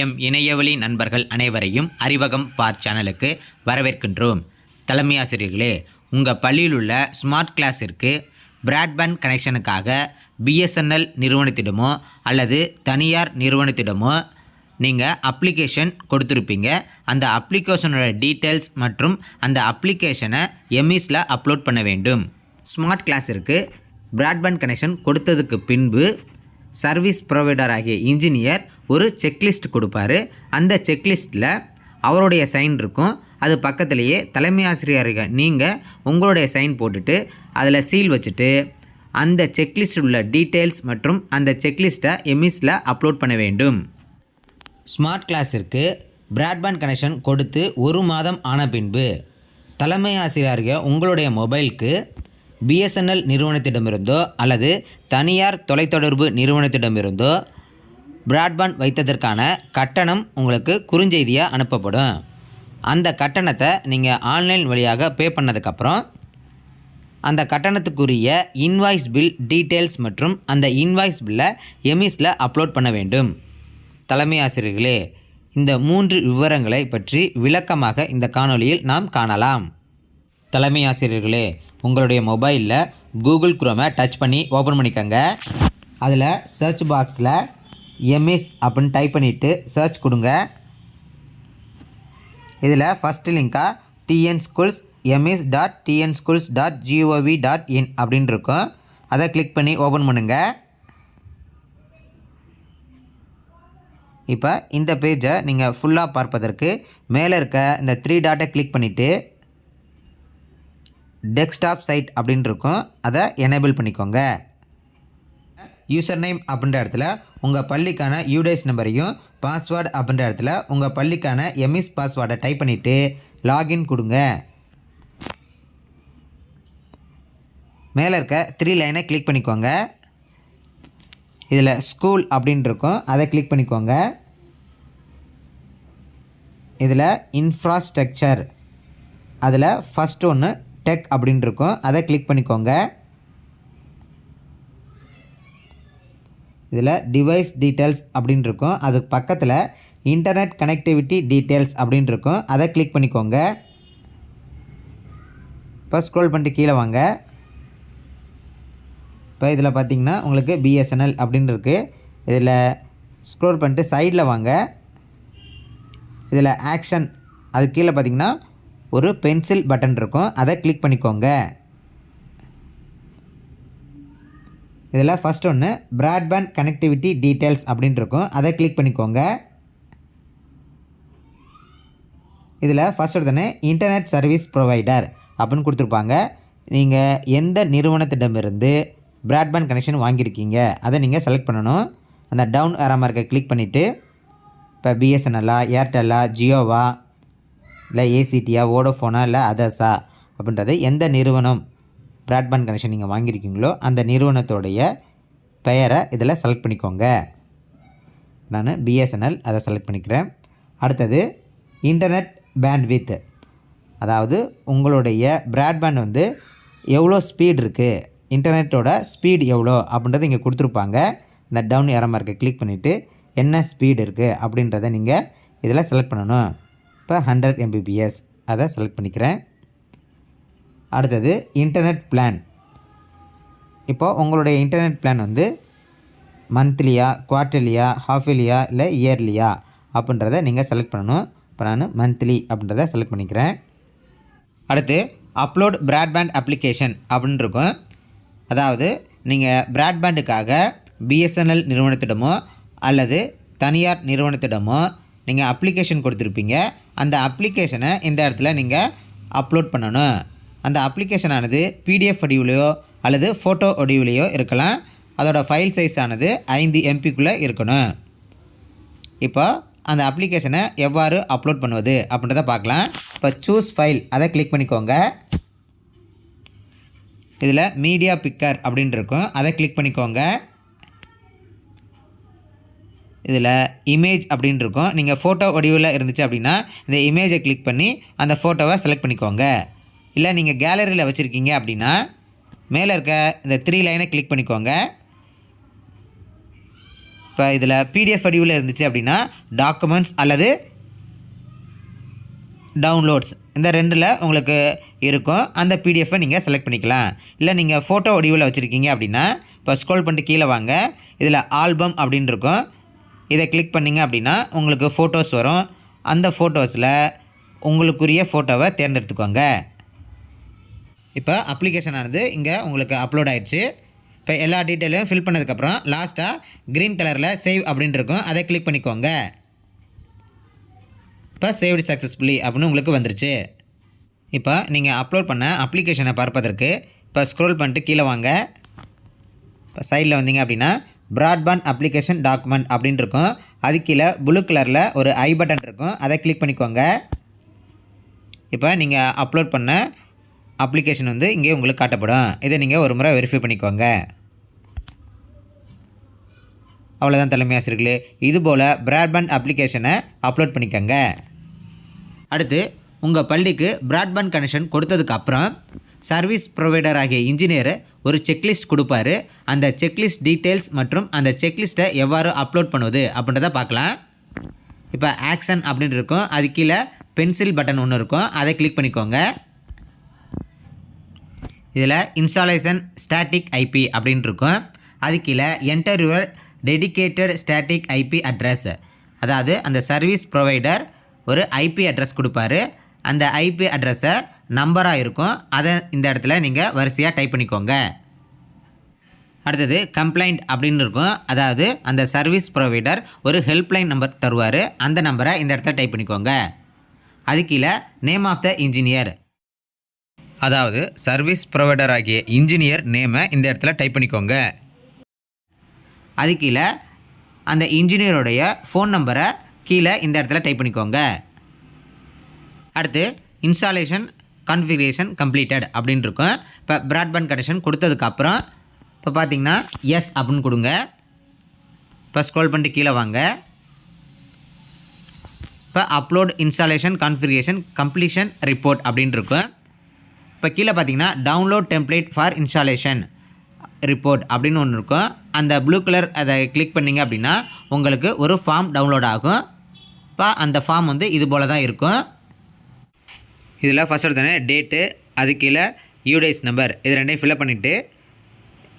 M இணையவழி நண்பர்கள் அனைவரையும் அறிவகம் பார் சேனலுக்கு வரவேற்கின்றோம். தலைமை ஆசிரியர்களே உங்கள் பள்ளியில் உள்ள ஸ்மார்ட் கிளாஸிற்கு பிராட்பேண்ட் கனெக்ஷனுக்காக பிஎஸ்என்எல் நிறுவனத்திடமோ அல்லது தனியார் நிறுவனத்திடமோ நீங்கள் அப்ளிகேஷன் கொடுத்துருப்பீங்க. அந்த அப்ளிகேஷனோட டீட்டெயில்ஸ் மற்றும் அந்த அப்ளிகேஷனை எம்இஸில் அப்லோட் பண்ண வேண்டும். ஸ்மார்ட் கிளாஸிற்கு பிராட்பேண்ட் கனெக்ஷன் கொடுத்ததுக்கு பின்பு சர்வீஸ் ப்ரொவைடர் ஆகிய இன்ஜினியர் ஒரு செக்லிஸ்ட் கொடுப்பாரு. அந்த செக்லிஸ்ட்டில் அவருடைய சைன் இருக்கும். அது பக்கத்துலேயே தலைமை ஆசிரியர்கள் நீங்கள் உங்களுடைய சைன் போட்டுட்டு அதில் சீல் வச்சுட்டு அந்த செக்லிஸ்ட் உள்ள டீட்டெயில்ஸ் மற்றும் அந்த செக்லிஸ்ட்டை எம்இஸில் அப்லோட் பண்ண வேண்டும். ஸ்மார்ட் கிளாஸிற்கு பிராட்பேண்ட் கனெக்ஷன் கொடுத்து ஒரு மாதம் ஆன பின்பு தலைமை ஆசிரியர்கள் உங்களுடைய மொபைலுக்கு பிஎஸ்என்எல் நிறுவனத்திடமிருந்தோ அல்லது தனியார் தொலைத்தொடர்பு நிறுவனத்திடமிருந்தோ பிராட்பேண்ட் வைத்ததற்கான கட்டணம் உங்களுக்கு குறுஞ்செய்தியாக அனுப்பப்படும். அந்த கட்டணத்தை நீங்கள் ஆன்லைன் வழியாக பே பண்ணதுக்கப்புறம் அந்த கட்டணத்துக்குரிய இன்வாய்ஸ் பில் டீட்டெயில்ஸ் மற்றும் அந்த இன்வாய்ஸ் பில்லை எமிஸில் அப்லோட் பண்ண வேண்டும். தலைமை ஆசிரியர்களே இந்த மூன்று விவரங்களை பற்றி விளக்கமாக இந்த காணொளியில் நாம் காணலாம். தலைமை ஆசிரியர்களே உங்களுடைய மொபைலில் கூகுள் குரோமை டச் பண்ணி ஓப்பன் பண்ணிக்கோங்க. அதில் சர்ச் பாக்ஸில் எம்எஸ் அப்படின்னு டைப் பண்ணிவிட்டு சர்ச் கொடுங்க. இதில் first லிங்காக TN schools MS dot TN schools dot GOV dot in அப்படின்னு இருக்கும். அதை கிளிக் பண்ணி ஓப்பன் பண்ணுங்கள் இப்போ இந்த பேஜை நீங்கள் ஃபுல்லாக பார்ப்பதற்கு மேலே இருக்க இந்த த்ரீ டாட்டை கிளிக் பண்ணிவிட்டு டெஸ்க்டாப் சைட் அப்படின்னு இருக்கும். அதை எனேபிள் பண்ணிக்கோங்க. யூசர் நேம் அப்படின்ற இடத்துல உங்கள் பள்ளிக்கான யூடைஸ் நம்பரையும் பாஸ்வேர்டு அப்படின்ற இடத்துல உங்கள் பள்ளிக்கான எம்இஸ் பாஸ்வேர்டை டைப் பண்ணிவிட்டு லாகின் கொடுங்க. மேலே இருக்க த்ரீ லைனை கிளிக் பண்ணிக்கோங்க. இதில் ஸ்கூல் அப்படின்னு இருக்கும் அதை கிளிக் பண்ணிக்கோங்க. இதில் இன்ஃப்ராஸ்ட்ரக்சர் அதில் ஃபஸ்ட் ஒன்று டெக் அப்படின்னு இருக்கும் அதை கிளிக் பண்ணிக்கோங்க. இதில் டிவைஸ் டீட்டெயில்ஸ் அப்படின்னு இருக்கும். அதுக்கு பக்கத்தில் இன்டர்நெட் கனெக்டிவிட்டி டீட்டெயில்ஸ் அப்படின்னு இருக்கும். அதை கிளிக் பண்ணிக்கோங்க. இப்போ ஸ்க்ரோல் பண்ணிட்டு கீழே வாங்க. இப்போ இதில் பார்த்தீங்கன்னா உங்களுக்கு பிஎஸ்என்எல் அப்படின்னு இருக்குது இதில் ஸ்க்ரோல் பண்ணிட்டு சைடில் வாங்க. இதில் ஆக்ஷன் அது கீழே பார்த்தீங்கன்னா ஒரு பென்சில் பட்டன் இருக்கும். அதை கிளிக் பண்ணிக்கோங்க. இதில் ஃபஸ்ட் ஒன்று ப்ராட்பேண்ட் கனெக்டிவிட்டி டீட்டெயில்ஸ் அப்படின்ட்டு இருக்கும். அதை கிளிக் பண்ணிக்கோங்க. இதில் ஃபஸ்ட் எடுத்தோடனே இன்டர்நெட் சர்வீஸ் ப்ரொவைடர் அப்படின்னு கொடுத்துருப்பாங்க. நீங்கள் எந்த நிறுவனத்திடமிருந்து ப்ராட்பேண்ட் கனெக்ஷன் வாங்கியிருக்கீங்க அதை நீங்கள் செலக்ட் பண்ணணும். அந்த டவுன் ஆரா மார்க்கை கிளிக் பண்ணிவிட்டு இப்போ பிஎஸ்என்எல்லா ஏர்டெல்லா ஜியோவா இல்லை ஏசிடியா வோடோஃபோனா இல்லை அதர்ஸா அப்படின்றது எந்த நிறுவனம் ப்ராட்பேண்ட் கனெக்ஷன் நீங்கள் வாங்கியிருக்கீங்களோ அந்த நிறுவனத்தோடைய பெயரை இதில் செலக்ட் பண்ணிக்கோங்க. நான் பிஎஸ்என்எல் அதை செலக்ட் பண்ணிக்கிறேன். அடுத்தது இன்டர்நெட் பேண்ட்வித் அதாவது உங்களுடைய ப்ராட்பேண்ட் வந்து எவ்வளோ ஸ்பீட் இருக்குது இன்டர்நெட்டோட ஸ்பீடு எவ்வளோ? அப்படின்றத இங்கே கொடுத்துருப்பாங்க. இந்த டவுன் ஏரமாக இருக்க கிளிக் பண்ணிவிட்டு என்ன ஸ்பீடு இருக்குது அப்படின்றத நீங்கள் இதில் செலக்ட் பண்ணணும். இப்போ ஹண்ட்ரட் எம்பிபிஎஸ் அதை செலக்ட் பண்ணிக்கிறேன். அடுத்தது இன்டர்நெட் பிளான் இப்போது உங்களுடைய இன்டர்நெட் பிளான் வந்து மந்த்லியா குவார்ட்டர்லியா ஹாஃபிலியா இல்லை இயர்லியா அப்படின்றத நீங்கள் செலக்ட் பண்ணணும். இப்போ நான் மந்த்லி அப்படின்றத செலக்ட் பண்ணிக்கிறேன். அடுத்து அப்லோட் ப்ராட்பேண்ட் அப்ளிகேஷன் அப்படின்னு இருக்கும். அதாவது நீங்கள் ப்ராட்பேண்டுக்காக பிஎஸ்என்எல் நிறுவனத்திடமோ அல்லது தனியார் நிறுவனத்திடமோ நீங்கள் அப்ளிகேஷன் கொடுத்துருப்பீங்க. அந்த அப்ளிகேஷனை இந்த இடத்துல நீங்கள் அப்லோட் பண்ணணும். அந்த அப்ளிகேஷனானது பிடிஎஃப் வடிவிலையோ அல்லது ஃபோட்டோ வடிவிலையோ இருக்கலாம். அதோடய ஃபைல் சைஸ் ஆனது ஐந்து எம்பிக்குள்ளே இருக்கணும். இப்போ அந்த அப்ளிகேஷனை எவ்வாறு அப்லோட் பண்ணுவது அப்படின்றத பார்க்கலாம். இப்போ சூஸ் ஃபைல் அதை கிளிக் பண்ணிக்கோங்க. இதில் மீடியா பிக்கர் அப்படின்னு இருக்கும். அதை கிளிக் பண்ணிக்கோங்க. இதில் இமேஜ் அப்படின்னு இருக்கும். நீங்கள் ஃபோட்டோ வடிவில் இருந்துச்சு அப்படின்னா இந்த இமேஜை கிளிக் பண்ணி அந்த ஃபோட்டோவை செலக்ட் பண்ணிக்கோங்க. இல்லை நீங்கள் கேலரியில் வச்சுருக்கீங்க அப்படின்னா மேலே இருக்க இந்த த்ரீ லைனை கிளிக் பண்ணிக்கோங்க. இப்போ இதில் பிடிஎஃப் வடிவில் இருந்துச்சு அப்படின்னா டாக்குமெண்ட்ஸ் அல்லது டவுன்லோட்ஸ் இந்த ரெண்டில் உங்களுக்கு இருக்கும். அந்த பிடிஎஃப்பை நீங்கள் செலக்ட் பண்ணிக்கலாம். இல்லை நீங்கள் ஃபோட்டோ வடிவில் வச்சுருக்கீங்க அப்படின்னா இப்போ ஸ்க்ரோல் பண்ணிட்டு கீழே வாங்க. இதில் ஆல்பம் அப்படின்னு இருக்கும். இதை கிளிக் பண்ணிங்க அப்படின்னா உங்களுக்கு ஃபோட்டோஸ் வரும். அந்த ஃபோட்டோஸில் உங்களுக்குரிய ஃபோட்டோவை தேர்ந்தெடுத்துக்கோங்க. இப்போ அப்ளிகேஷன் ஆனது இங்கே உங்களுக்கு அப்லோட் ஆகிடுச்சு இப்போ எல்லா டீட்டெயிலையும் ஃபில் பண்ணதுக்கப்புறம் லாஸ்ட்டாக க்ரீன் கலரில் சேவ் அப்படின்னு இருக்கும். அதை கிளிக் பண்ணிக்கோங்க. இப்போ சேவ்டு சக்ஸஸ்ஃபுல்லி அப்படின்னு உங்களுக்கு வந்துருச்சு. இப்போ நீங்கள் அப்லோட் பண்ண அப்ளிகேஷனை பார்ப்பதற்கு இப்போ ஸ்க்ரோல் பண்ணிட்டு கீழே வாங்க. இப்போ சைடில் வந்தீங்க அப்படின்னா ப்ராட்பேண்ட் அப்ளிகேஷன் டாக்குமெண்ட் அப்படின்னு இருக்கும். அது கீழே ப்ளூ கலரில் ஒரு ஐ பட்டன் இருக்கும். அதை கிளிக் பண்ணிக்கோங்க. இப்போ நீங்கள் அப்லோட் பண்ண அப்ளிகேஷன் வந்து இங்கே உங்களுக்கு காட்டப்படும். இதை நீங்கள் ஒரு முறை வெரிஃபை பண்ணிக்கோங்க. அவ்வளோதான் தலைமை ஆசிரியர்களே. இதுபோல் ப்ராட்பேண்ட் அப்ளிகேஷனை அப்லோட் பண்ணிக்கோங்க. அடுத்து உங்கள் பள்ளிக்கு ப்ராட்பேண்ட் கனெக்ஷன் கொடுத்ததுக்கு அப்புறம் சர்வீஸ் ப்ரொவைடர் ஆகிய இன்ஜினியர் ஒரு செக்லிஸ்ட் கொடுப்பாரு. அந்த செக்லிஸ்ட் டீட்டெயில்ஸ் மற்றும் அந்த செக்லிஸ்ட்டை எவ்வாறு அப்லோட் பண்ணுவது அப்படின்றத பார்க்கலாம். இப்போ ஆக்ஷன் அப்படின்னு இருக்கும். அது கீழே பென்சில் பட்டன் ஒன்று இருக்கும். அதை கிளிக் பண்ணிக்கோங்க. இதில் இன்ஸ்டாலேஷன் ஸ்டாட்டிக் ஐபி அப்படின்ட்டு இருக்கும் அது கீழே enter your dedicated static IP address அதாவது அந்த சர்வீஸ் ப்ரொவைடர் ஒரு ஐபி அட்ரஸ் கொடுப்பாரு. அந்த ஐபி அட்ரஸை நம்பராக இருக்கும். அதை இந்த இடத்துல நீங்கள் வரிசையாக டைப் பண்ணிக்கோங்க. அடுத்தது கம்ப்ளைண்ட் அப்படின்னு இருக்கும். அதாவது அந்த சர்வீஸ் ப்ரொவைடர் ஒரு ஹெல்ப்லைன் நம்பர் தருவார். அந்த நம்பரை இந்த இடத்துல டைப் பண்ணிக்கோங்க. அது கீழே நேம் ஆஃப் த இன்ஜினியர் அதாவது சர்வீஸ் ப்ரொவைடர் ஆகிய இன்ஜினியர் நேமை இந்த இடத்துல டைப் பண்ணிக்கோங்க. அது கீழே அந்த இன்ஜினியருடைய ஃபோன் நம்பரை கீழே இந்த இடத்துல டைப் பண்ணிக்கோங்க. அடுத்து இன்ஸ்டாலேஷன் கான்ஃபிகரேஷன் கம்ப்ளீட்டட் அப்படின்னு இருக்கும். இப்போ ப்ராட்பேண்ட் கனெக்ஷன் கொடுத்ததுக்கப்புறம் இப்போ பார்த்தீங்கன்னா எஸ் அப்படின்னு கொடுங்க. இப்போ ஸ்க்ரோல் பண்ணிட்டு கீழே வாங்க. இப்போ upload installation configuration completion report அப்படின்னு இருக்கும். இப்போ கீழே பார்த்தீங்கன்னா download template for installation report அப்படின்னு ஒன்று இருக்கும். அந்த ப்ளூ கலர் அதை கிளிக் பண்ணிங்க அப்படின்னா உங்களுக்கு ஒரு ஃபார்ம் டவுன்லோட் ஆகும். இப்போ அந்த ஃபார்ம் வந்து இது போல் தான் இருக்கும். இதில் ஃபஸ்ட் எடுத்தோடனே டேட்டு அது கீழே யூடேஸ் நம்பர் இது ரெண்டையும் ஃபில்அப் பண்ணிவிட்டு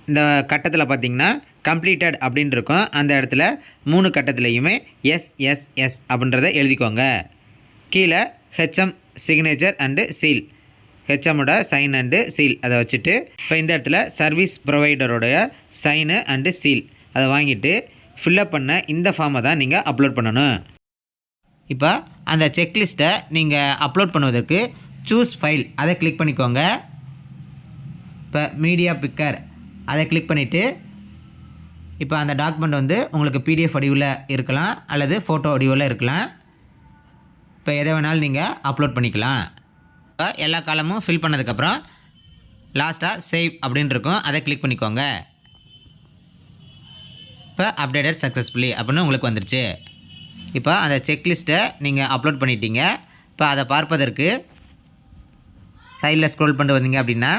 இந்த கட்டத்தில் பார்த்தீங்கன்னா கம்ப்ளீட்டட் அப்படின்னு இருக்கும். அந்த இடத்துல மூணு கட்டத்துலையுமே எஸ் எஸ் எஸ் அப்படின்றத எழுதிக்கோங்க. கீழே ஹெச்எம் சிக்னேச்சர் அண்டு சீல் ஹெச்எம்மோட சைன் அண்டு சீல் அதை வச்சுட்டு இப்போ இந்த இடத்துல சர்வீஸ் ப்ரொவைடருடைய சைனு அண்டு சீல் அதை வாங்கிட்டு ஃபில்லப் பண்ண இந்த ஃபார்மை தான் நீங்கள் அப்லோட் பண்ணணும். இப்போ அந்த செக்லிஸ்ட்டை நீங்கள் அப்லோட் பண்ணுவதற்கு சூஸ் ஃபைல் அதை கிளிக் பண்ணிக்கோங்க. இப்போ மீடியா பிக்கர் அதை கிளிக் பண்ணிவிட்டு இப்போ அந்த டாக்குமெண்ட் வந்து உங்களுக்கு பிடிஎஃப் வடிவில் இருக்கலாம் அல்லது ஃபோட்டோ வடிவில் இருக்கலாம். இப்போ எதை வேணாலும் நீங்கள் அப்லோட் பண்ணிக்கலாம். இப்போ எல்லா காலமும் ஃபில் பண்ணதுக்கப்புறம் லாஸ்ட்டாக சேவ் அப்படின்னு இருக்கும். அதை கிளிக் பண்ணிக்கோங்க. இப்போ அப்டேட்டட் சக்ஸஸ்ஃபுல்லி அப்படின்னு உங்களுக்கு வந்துருச்சு. இப்போ அந்த செக்லிஸ்ட்டை நீங்கள் அப்லோட் பண்ணிட்டீங்க. இப்போ அதை பார்ப்பதற்கு சைடில் ஸ்க்ரோல் பண்ணிட்டு வந்தீங்க அப்படின்னா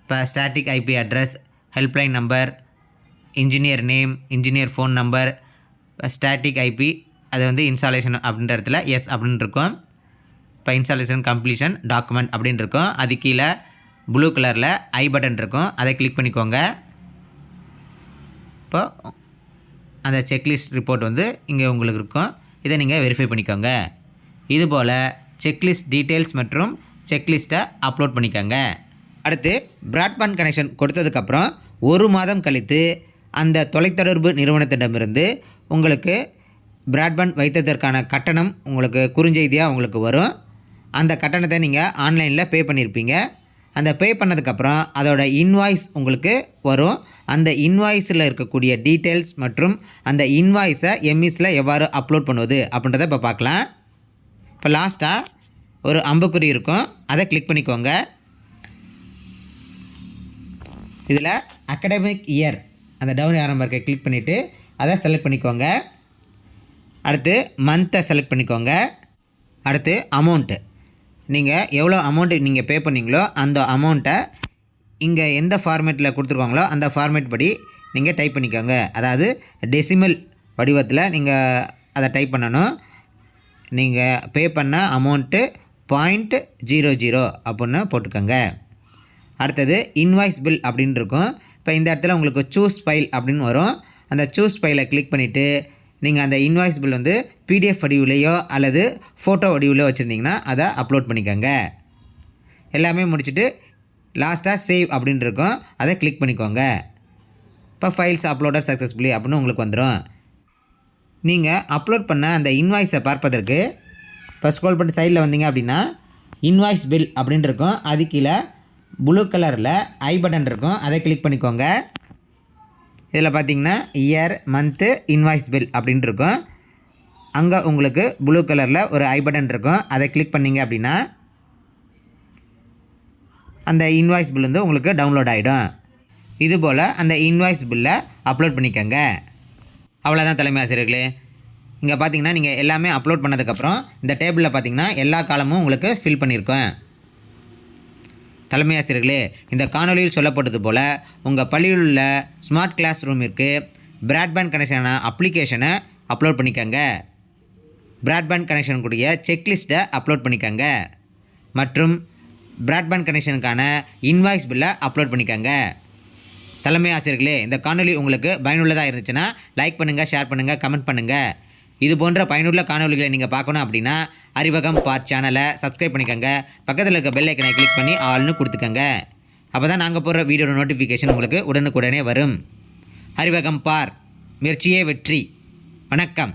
இப்போ static IP address helpline number engineer name engineer phone number static IP அது வந்து இன்ஸ்டாலேஷன் அப்படின்ற இடத்துல எஸ் அப்படின்னு இருக்கும். இப்போ இன்ஸ்டாலேஷன் கம்ப்ளீஷன் டாக்குமெண்ட் அப்படின்னு இருக்கும். அது கீழே ப்ளூ கலரில் ஐ பட்டன் இருக்கும். அதை கிளிக் பண்ணிக்கோங்க. இப்போ அந்த செக்லிஸ்ட் ரிப்போர்ட் வந்து இங்கே உங்களுக்கு இருக்கும். இதை நீங்கள் வெரிஃபை பண்ணிக்கோங்க. இதுபோல் செக்லிஸ்ட் டீட்டெயில்ஸ் மற்றும் செக்லிஸ்ட்டை அப்லோட் பண்ணிக்கோங்க. அடுத்து ப்ராட்பேண்ட் கனெக்ஷன் கொடுத்ததுக்கப்புறம் ஒரு மாதம் கழித்து அந்த தொலைத்தொடர்பு நிறுவனத்திடமிருந்து உங்களுக்கு ப்ராட்பேண்ட் வைத்ததற்கான கட்டணம் உங்களுக்கு குறுஞ்செய்தியாக உங்களுக்கு வரும். அந்த கட்டணத்தை நீங்கள் ஆன்லைனில் பே பண்ணியிருப்பீங்க அந்த பே பண்ணதுக்கப்புறம் அதோட இன்வாய்ஸ் உங்களுக்கு வரும். அந்த இன்வாய்ஸில் இருக்கக்கூடிய டீட்டெயில்ஸ் மற்றும் அந்த இன்வாய்ஸை எம்இஸில் எவ்வாறு அப்லோட் பண்ணுவது அப்படின்றத இப்போ பார்க்கலாம். இப்போ லாஸ்ட்டாக ஒரு அம்புக்குறி இருக்கும். அதை கிளிக் பண்ணிக்கோங்க. இதில் அகடமிக் இயர் அந்த டவுன் ஆரம்ப இருக்க கிளிக் பண்ணிவிட்டு அதை செலக்ட் பண்ணிக்கோங்க. அடுத்து மந்த்தை செலக்ட் பண்ணிக்கோங்க. அடுத்து அமௌண்ட்டு நீங்கள் எவ்வளோ அமௌண்ட்டு நீங்கள் பே பண்ணீங்களோ அந்த அமௌண்ட்டை இங்கே எந்த ஃபார்மேட்டில் கொடுத்துருக்காங்களோ அந்த ஃபார்மேட் படி நீங்கள் டைப் பண்ணிக்கோங்க. அதாவது டெசிமல் வடிவத்தில் நீங்கள் அதை டைப் பண்ணணும். நீங்கள் பே பண்ண அமௌண்ட்டு பாயிண்ட் ஜீரோ ஜீரோ அப்படின்னு போட்டுக்கோங்க. அடுத்தது இன்வாய்ஸ் பில் அப்படின்னு இருக்கும். இப்போ இந்த இடத்துல உங்களுக்கு சூஸ் ஃபைல் அப்படின்னு வரும். அந்த சூஸ் ஃபைலை கிளிக் பண்ணிவிட்டு நீங்கள் அந்த இன்வாய்ஸ் பில் வந்து பிடிஎஃப் வடிவிலையோ அல்லது ஃபோட்டோ வடிவிலையோ வச்சுருந்தீங்கன்னா அதை அப்லோட் பண்ணிக்கோங்க. எல்லாமே முடிச்சுட்டு லாஸ்ட்டாக சேவ் அப்படின்னு இருக்கும். அதை கிளிக் பண்ணிக்கோங்க. இப்போ ஃபைல்ஸ் அப்லோடர் சக்ஸஸ்ஃபுல்லி அப்படின்னு உங்களுக்கு வந்துடும் நீங்கள் அப்லோட் பண்ண அந்த இன்வாய்ஸை பார்ப்பதற்கு இப்போ ஸ்க்ரோல் பண்ணி சைடில் வந்தீங்க அப்படின்னா இன்வாய்ஸ் பில் அப்படின்னு இருக்கும். அது கீழே ப்ளூ கலரில் ஐ பட்டன் இருக்கும். அதை கிளிக் பண்ணிக்கோங்க. இதில் பார்த்தீங்கன்னா இயர் மந்த்து இன்வாய்ஸ் பில் அப்படின்ட்டு இருக்கும். அங்கே உங்களுக்கு ப்ளூ கலரில் ஒரு ஐ பட்டன் இருக்கும். அதை கிளிக் பண்ணீங்க அப்படின்னா அந்த இன்வாய்ஸ் பில் வந்து உங்களுக்கு டவுன்லோட் ஆகிடும் இதுபோல் அந்த இன்வாய்ஸ் பில்லை அப்லோட் பண்ணிக்கோங்க. அவ்வளோதான் தலைமை ஆசிரியர்களே. இங்கே பார்த்தீங்கன்னா நீங்கள் எல்லாமே அப்லோட் பண்ணதுக்கப்புறம் இந்த டேபிளில் பார்த்தீங்கன்னா எல்லா காலமும் உங்களுக்கு ஃபில் பண்ணியிருக்கோம் தலைமை ஆசிரியர்களே இந்த காணொலியில் சொல்லப்பட்டது போல் உங்கள் பள்ளியில் உள்ள ஸ்மார்ட் கிளாஸ் ரூமிற்கு பிராட்பேண்ட் கனெக்ஷனான அப்ளிகேஷனை அப்லோட் பண்ணிக்கோங்க. பிராட்பேண்ட் கனெக்ஷன் கூடிய செக்லிஸ்ட்டை அப்லோட் பண்ணிக்கோங்க. மற்றும் பிராட்பேண்ட் கனெக்ஷனுக்கான இன்வாய்ஸ் பில்லை அப்லோட் பண்ணிக்கோங்க. தலைமை ஆசிரியர்களே இந்த காணொலி உங்களுக்கு பயனுள்ளதாக இருந்துச்சுன்னா லைக் பண்ணுங்கள் ஷேர் பண்ணுங்கள் கமெண்ட் பண்ணுங்கள் இது போன்ற பயனுள்ள காணொலிகளை நீங்கள் பார்க்கணும் அப்படின்னா அறிவகம் பார் சேனலை சப்ஸ்கிரைப் பண்ணிக்கோங்க. பக்கத்தில் இருக்க பெல் ஐக்கனை கிளிக் பண்ணி ஆள்னு கொடுத்துக்கோங்க. அப்போ தான் நாங்கள் போடுற வீடியோட நோட்டிஃபிகேஷன் உங்களுக்கு உடனுக்குடனே வரும். அறிவகம் பார் முயற்சியே வெற்றி. வணக்கம்.